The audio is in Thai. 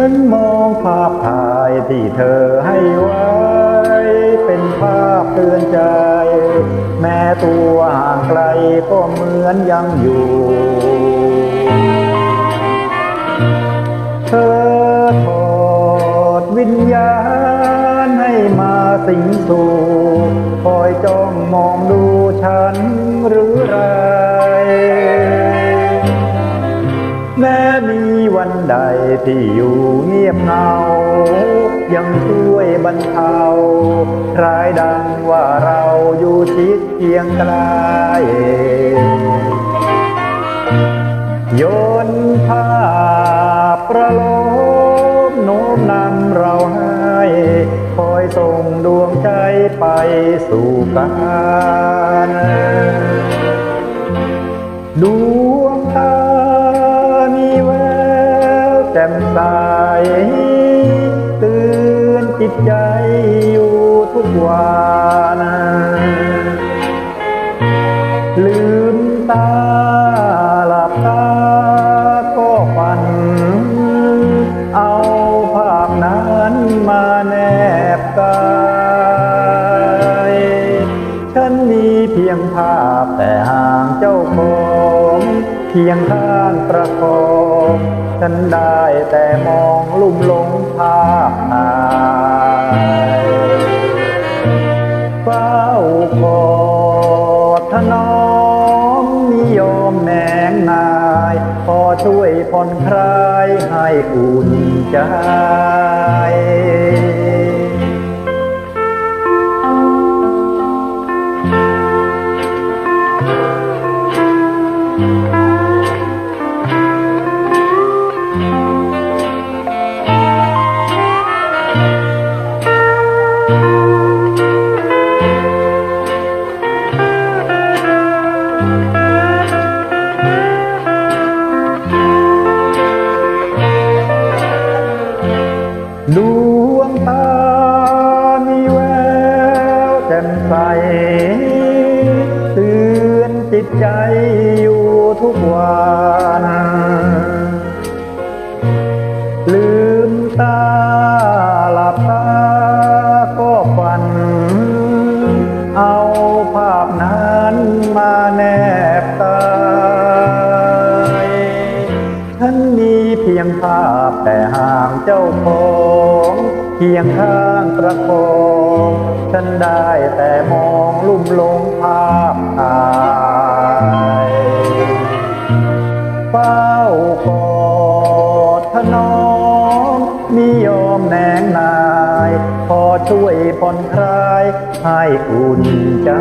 ฉันมองภาพถ่ายที่เธอให้ไว้ เป็นภาพเตือนใจ แม้ตัวห่างไกลก็เหมือนยังอยู่ เธอทอดวิญญาณให้มาสิงสู่คอยจ้องมองดูฉันหรือไร วันใดที่อยู่เงียบเงา ยังช่วยบรรเทาคลายดังว่าเราอยู่ชิดเคียงไกลโยนภาพประโลมโน้มนำเราให้คอยส่งดวงใจไปสู่กันด แจ่มใสตื่นจิตใจ เพียงข้างประคองฉันได้แต่มองลุ่มหลงภาพถ่ายเฝ้ากอดถนอมนิยมแนงนาย พอช่วยผ่อนคลายให้อุ่นใจ ดวงตามีแววแจ่มใสเตือนจิตใจอยู่ทุกวันลืมตาหลับตาก็ฝัน เอาภาพนั้นมาแนบกายฉันมี พียงภาพแต่ห่างเจ้าของเพียงข้างประคองฉันได้แต่มองลุ่มหลงภาพถ่ายเฝ้ากอดถนอมนิยมแนงนาย พอช่วยผ่อนคลายให้อุ่นใจ